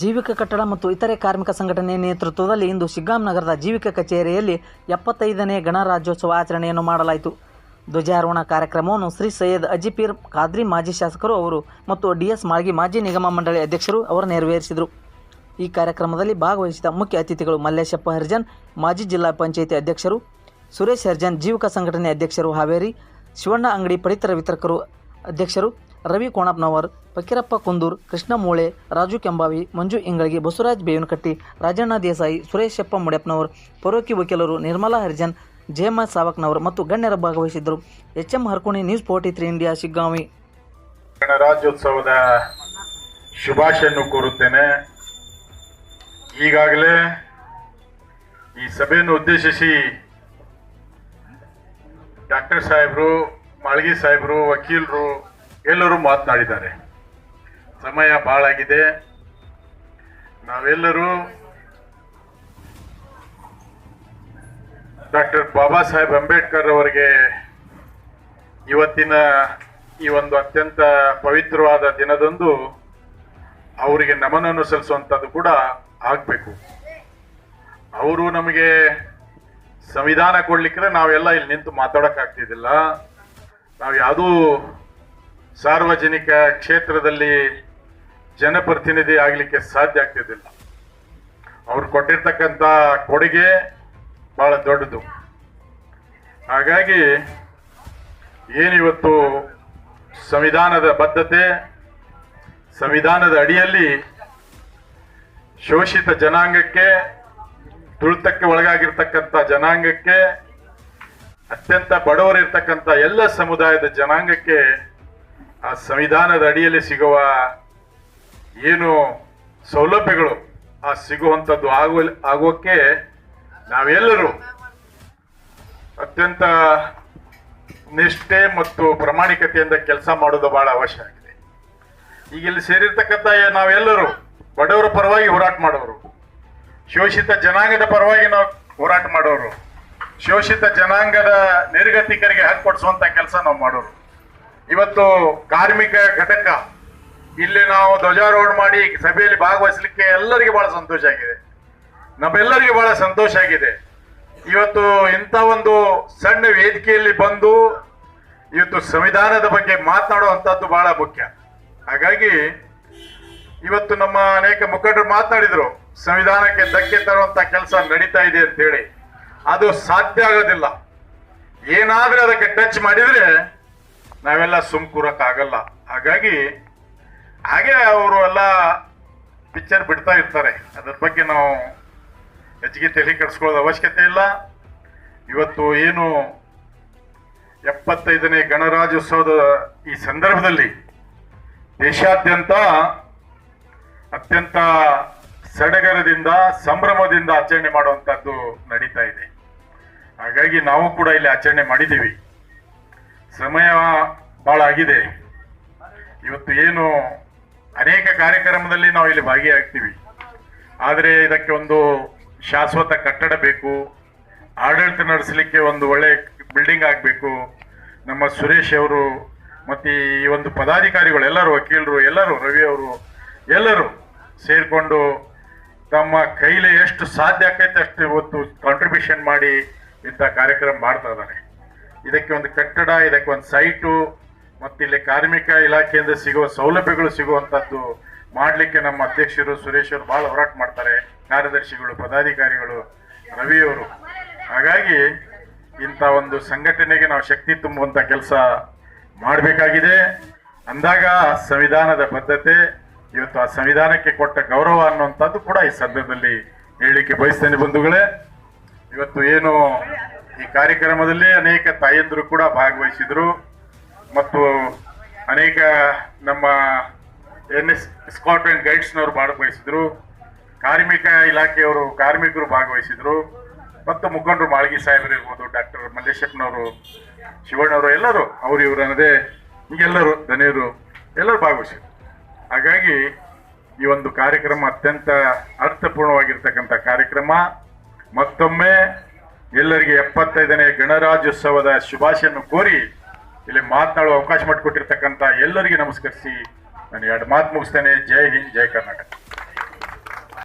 ಜೀವಿಕ ಕಟ್ಟಡ ಮತ್ತು ಇತರೆ ಕಾರ್ಮಿಕ ಸಂಘಟನೆ ನೇತೃತ್ವದಲ್ಲಿ ಇಂದು ಶಿಗ್ಗಾಂ ನಗರದ ಜೀವಿಕ ಕಚೇರಿಯಲ್ಲಿ ಎಪ್ಪತ್ತೈದನೇ ಗಣರಾಜ್ಯೋತ್ಸವ ಆಚರಣೆಯನ್ನು ಮಾಡಲಾಯಿತು. ಧ್ವಜಾರೋಹಣ ಕಾರ್ಯಕ್ರಮವನ್ನು ಶ್ರೀ ಸೈಯದ್ ಅಜಿಪೀರ್ ಖಾದ್ರಿ ಮಾಜಿ ಶಾಸಕರು ಅವರು ಮತ್ತು ಡಿಎಸ್ ಮಾಳ್ಗಿ ಮಾಜಿ ನಿಗಮ ಮಂಡಳಿ ಅಧ್ಯಕ್ಷರು ಅವರು ನೆರವೇರಿಸಿದರು. ಈ ಕಾರ್ಯಕ್ರಮದಲ್ಲಿ ಭಾಗವಹಿಸಿದ ಮುಖ್ಯ ಅತಿಥಿಗಳು ಮಲ್ಲೇಶಪ್ಪ ಹರ್ಜನ್, ಮಾಜಿ ಜಿಲ್ಲಾ ಪಂಚಾಯಿತಿ ಅಧ್ಯಕ್ಷರು ಸುರೇಶ್ ಹರ್ಜನ್, ಜೀವಿಕ ಸಂಘಟನೆ ಅಧ್ಯಕ್ಷರು ಹಾವೇರಿ, ಶಿವಣ್ಣ ಅಂಗಡಿ ಪಡಿತರ ವಿತರಕರು ಅಧ್ಯಕ್ಷರು ರವಿ ಕೋಣಪ್ಪನವರ್ ಫಕೀರಪ್ಪ ಕುಂದೂರ್, ಕೃಷ್ಣ ಮೂಳೆ, ರಾಜು ಕೆಂಬಾವಿ, ಮಂಜು ಇಂಗಳಗಿ, ಬಸವರಾಜ್ ಬೇವಿನಕಟ್ಟಿ, ರಾಜಣ್ಣ ದೇಸಾಯಿ ಸುರೇಶಪ್ಪ ಮುಡ್ಯಪ್ಪನವರ್, ಪರೋಕಿ ವಕೀಲರು ನಿರ್ಮಲಾ ಹರಿಜನ್, ಜಯಮ್ಮ ಸಾವಕ್ನವರ್ ಮತ್ತು ಗಣ್ಯರು ಭಾಗವಹಿಸಿದ್ದರು. H M Harkoni news forty three India, Shiggavi. ಗಣರಾಜ್ಯೋತ್ಸವದ ಶುಭಾಶಯನ್ನು ಕೋರುತ್ತೇನೆ. ಈಗಾಗಲೇ ಈ ಸಭೆಯನ್ನು ಉದ್ದೇಶಿಸಿ ಡಾಕ್ಟರ್ ಸಾಹೇಬರು, ಮಾಳ್ಗಿ ಸಾಹೇಬರು, ವಕೀಲರು ಎಲ್ಲರೂ ಮಾತನಾಡಿದ್ದಾರೆ. ಸಮಯ ಬಹಳಾಗಿದೆ ನಾವೆಲ್ಲರೂ ಡಾಕ್ಟರ್ ಬಾಬಾ ಸಾಹೇಬ್ ಅಂಬೇಡ್ಕರ್ ಅವರಿಗೆ ಇವತ್ತಿನ ಈ ಒಂದು ಅತ್ಯಂತ ಪವಿತ್ರವಾದ ದಿನದಂದು ಅವರಿಗೆ ನಮನನ್ನು ಸಲ್ಲಿಸುವಂಥದ್ದು ಕೂಡ ಆಗಬೇಕು. ಅವರು ನಮಗೆ ಸಂವಿಧಾನ ಕೊಡ್ಲಿಕ್ಕೆ ನಾವೆಲ್ಲ ಇಲ್ಲಿ ನಿಂತು ಮಾತಾಡೋಕ್ಕಾಗ್ತಿದ್ದಿಲ್ಲ. ನಾವು ಯಾವುದೂ ಸಾರ್ವಜನಿಕ ಕ್ಷೇತ್ರದಲ್ಲಿ ಜನಪ್ರತಿನಿಧಿ ಆಗಲಿಕ್ಕೆ ಸಾಧ್ಯ ಆಗ್ತಿದ್ದಿಲ್ಲ. ಅವ್ರು ಕೊಟ್ಟಿರ್ತಕ್ಕಂಥ ಕೊಡುಗೆ ಬಹಳ ದೊಡ್ಡದು. ಹಾಗಾಗಿ ಏನಿವತ್ತು ಸಂವಿಧಾನದ ಬದ್ಧತೆ, ಸಂವಿಧಾನದ ಅಡಿಯಲ್ಲಿ ಶೋಷಿತ ಜನಾಂಗಕ್ಕೆ, ತುಳಿತಕ್ಕೆ ಒಳಗಾಗಿರ್ತಕ್ಕಂಥ ಜನಾಂಗಕ್ಕೆ, ಅತ್ಯಂತ ಬಡವರಿರ್ತಕ್ಕಂಥ ಎಲ್ಲ ಸಮುದಾಯದ ಜನಾಂಗಕ್ಕೆ ಆ ಸಂವಿಧಾನದ ಅಡಿಯಲ್ಲಿ ಸಿಗುವ ಏನು ಸೌಲಭ್ಯಗಳು ಆ ಸಿಗುವಂಥದ್ದು ಆಗುವ ಆಗೋಕ್ಕೆ ನಾವೆಲ್ಲರೂ ಅತ್ಯಂತ ನಿಷ್ಠೆ ಮತ್ತು ಪ್ರಾಮಾಣಿಕತೆಯಿಂದ ಕೆಲಸ ಮಾಡೋದು ಬಹಳ ಅವಶ್ಯ ಆಗಿದೆ. ಈಗ ಇಲ್ಲಿ ಸೇರಿರ್ತಕ್ಕಂಥ ನಾವೆಲ್ಲರೂ ಬಡವರ ಪರವಾಗಿ ಹೋರಾಟ ಮಾಡೋರು. ಶೋಷಿತ ಜನಾಂಗದ ಪರವಾಗಿ ನಾವು ಹೋರಾಟ ಮಾಡೋರು. ಶೋಷಿತ ಜನಾಂಗದ ನಿರ್ಗತಿಕರಿಗೆ ಹಕ್ಕು ಕೊಡಿಸುವಂತ ಕೆಲಸ ನಾವು ಮಾಡೋರು. ಇವತ್ತು ಕಾರ್ಮಿಕ ಘಟಕ, ಇಲ್ಲಿ ನಾವು ಧ್ವಜಾರೋಹಣ ಮಾಡಿ ಸಭೆಯಲ್ಲಿ ಭಾಗವಹಿಸಲಿಕ್ಕೆ ಎಲ್ಲರಿಗೆ ಬಹಳ ಸಂತೋಷ ಆಗಿದೆ. ನಮ್ಮೆಲ್ಲರಿಗೆ ಬಹಳ ಸಂತೋಷ ಆಗಿದೆ. ಇವತ್ತು ಇಂಥ ಒಂದು ಸಣ್ಣ ವೇದಿಕೆಯಲ್ಲಿ ಬಂದು ಇವತ್ತು ಸಂವಿಧಾನದ ಬಗ್ಗೆ ಮಾತನಾಡುವಂಥದ್ದು ಬಹಳ ಮುಖ್ಯ. ಹಾಗಾಗಿ ಇವತ್ತು ನಮ್ಮ ಅನೇಕ ಮುಖಂಡರು ಮಾತನಾಡಿದ್ರು, ಸಂವಿಧಾನಕ್ಕೆ ಧಕ್ಕೆ ತರುವಂತ ಕೆಲಸ ನಡೀತಾ ಇದೆ ಅಂತ ಹೇಳಿ. ಅದು ಸಾಧ್ಯ ಆಗೋದಿಲ್ಲ. ಏನಾದ್ರೂ ಅದಕ್ಕೆ ಟಚ್ ಮಾಡಿದ್ರೆ ನಾವೆಲ್ಲ ಸುಮ್ ಆಗಲ್ಲ ಹಾಗಾಗಿ ಹಾಗೆ ಅವರು ಎಲ್ಲ ಪಿಕ್ಚರ್ ಬಿಡ್ತಾ ಇರ್ತಾರೆ. ಅದ್ರ ಬಗ್ಗೆ ನಾವು ಹೆಚ್ಚಿಗೆ ತಲೆ ಕೆಡಿಸ್ಕೊಳ್ಳೋದು ಅವಶ್ಯಕತೆ ಇಲ್ಲ. ಇವತ್ತು ಏನು ಎಪ್ಪತ್ತೈದನೇ ಗಣರಾಜ್ಯೋತ್ಸವದ ಈ ಸಂದರ್ಭದಲ್ಲಿ ದೇಶಾದ್ಯಂತ ಅತ್ಯಂತ ಸಡಗರದಿಂದ, ಸಂಭ್ರಮದಿಂದ ಆಚರಣೆ ಮಾಡುವಂಥದ್ದು ನಡೀತಾ ಇದೆ. ಹಾಗಾಗಿ ನಾವು ಕೂಡ ಇಲ್ಲಿ ಆಚರಣೆ ಮಾಡಿದ್ದೀವಿ. ಸಮಯ ಬಹಳ ಆಗಿದೆ ಇವತ್ತು ಏನು ಅನೇಕ ಕಾರ್ಯಕ್ರಮದಲ್ಲಿ ನಾವು ಇಲ್ಲಿ ಭಾಗಿಯಾಗ್ತೀವಿ. ಆದರೆ ಇದಕ್ಕೆ ಒಂದು ಶಾಶ್ವತ ಕಟ್ಟಡ ಬೇಕು, ಆಡಳಿತ ನಡೆಸಲಿಕ್ಕೆ ಒಂದು ಒಳ್ಳೆ ಬಿಲ್ಡಿಂಗ್ ಆಗಬೇಕು. ನಮ್ಮ ಸುರೇಶ್ ಅವರು ಮತ್ತು ಈ ಒಂದು ಪದಾಧಿಕಾರಿಗಳು ಎಲ್ಲರೂ, ವಕೀಲರು ಎಲ್ಲರೂ, ರವಿ ಅವರು ಎಲ್ಲರೂ ಸೇರಿಕೊಂಡು ತಮ್ಮ ಕೈಲಿ ಎಷ್ಟು ಸಾಧ್ಯ ಆಕೈತೆ ಅಷ್ಟು ಇವತ್ತು ಕಾಂಟ್ರಿಬ್ಯೂಷನ್ ಮಾಡಿ ಇಂಥ ಕಾರ್ಯಕ್ರಮ ಮಾಡ್ತಾ ಇದ್ದಾರೆ. ಇದಕ್ಕೆ ಒಂದು ಕಟ್ಟಡ, ಇದಕ್ಕೆ ಒಂದು ಸೈಟು, ಮತ್ತು ಇಲ್ಲಿ ಕಾರ್ಮಿಕ ಇಲಾಖೆಯಿಂದ ಸಿಗುವ ಸೌಲಭ್ಯಗಳು ಸಿಗುವಂಥದ್ದು ಮಾಡಲಿಕ್ಕೆ ನಮ್ಮ ಅಧ್ಯಕ್ಷರು ಸುರೇಶ್ ಅವರು ಬಹಳ ಹೋರಾಟ ಮಾಡ್ತಾರೆ, ಕಾರ್ಯದರ್ಶಿಗಳು, ಪದಾಧಿಕಾರಿಗಳು ರವಿಯವರು ಹಾಗಾಗಿ ಇಂಥ ಒಂದು ಸಂಘಟನೆಗೆ ನಾವು ಶಕ್ತಿ ತುಂಬುವಂಥ ಕೆಲಸ ಮಾಡಬೇಕಾಗಿದೆ. ಅಂದಾಗ ಸಂವಿಧಾನದ ಬದ್ಧತೆ, ಇವತ್ತು ಆ ಸಂವಿಧಾನಕ್ಕೆ ಕೊಟ್ಟ ಗೌರವ ಅನ್ನುವಂಥದ್ದು ಕೂಡ ಈ ಸಂದರ್ಭದಲ್ಲಿ ಹೇಳಲಿಕ್ಕೆ ಬಯಸ್ತೇನೆ ಬಂಧುಗಳೇ. ಇವತ್ತು ಏನು ಈ ಕಾರ್ಯಕ್ರಮದಲ್ಲಿ ಅನೇಕ ತಾಯಂದರು ಕೂಡ ಭಾಗವಹಿಸಿದರು. ಮತ್ತು ಅನೇಕ ನಮ್ಮ ಎನ್ ಎಸ್ ಸ್ಕಾಟ್ ಗೈಡ್ಸ್ನವರು ಭಾಗವಹಿಸಿದರು. ಕಾರ್ಮಿಕ ಇಲಾಖೆಯವರು, ಕಾರ್ಮಿಕರು ಭಾಗವಹಿಸಿದರು. ಮತ್ತು ಮುಖಂಡರು ಮಾಳ್ಗಿ ಸಾಹೇಬರು ಇರ್ಬೋದು, ಡಾಕ್ಟರ್ ಮಲ್ಲೇಶಪ್ಪನವರು, ಶಿವಣ್ಣವರು, ಎಲ್ಲರೂ, ಅವರು ಇವರು ಅನ್ನದೇ ಹೀಗೆಲ್ಲರೂ ಧನಿಯರು, ಎಲ್ಲರೂ ಭಾಗವಹಿಸಿದರು. ಹಾಗಾಗಿ ಈ ಒಂದು ಕಾರ್ಯಕ್ರಮ ಅತ್ಯಂತ ಅರ್ಥಪೂರ್ಣವಾಗಿರ್ತಕ್ಕಂಥ ಕಾರ್ಯಕ್ರಮ. ಮತ್ತೊಮ್ಮೆ ಎಲ್ಲರಿಗೆ ಎಪ್ಪತ್ತೈದನೇ ಗಣರಾಜ್ಯೋತ್ಸವದ ಶುಭಾಶಯನ್ನು ಕೋರಿ ಇಲ್ಲಿ ಮಾತನಾಡುವ ಅವಕಾಶ ಮಾಡಿಕೊಟ್ಟಿರ್ತಕ್ಕಂಥ ಎಲ್ಲರಿಗೆ ನಮಸ್ಕರಿಸಿ ನಾನು ಎರಡು ಮಾತು ಮುಗಿಸ್ತೇನೆ. ಜೈ ಹಿಂದ್, ಜೈ ಕರ್ನಾಟಕ.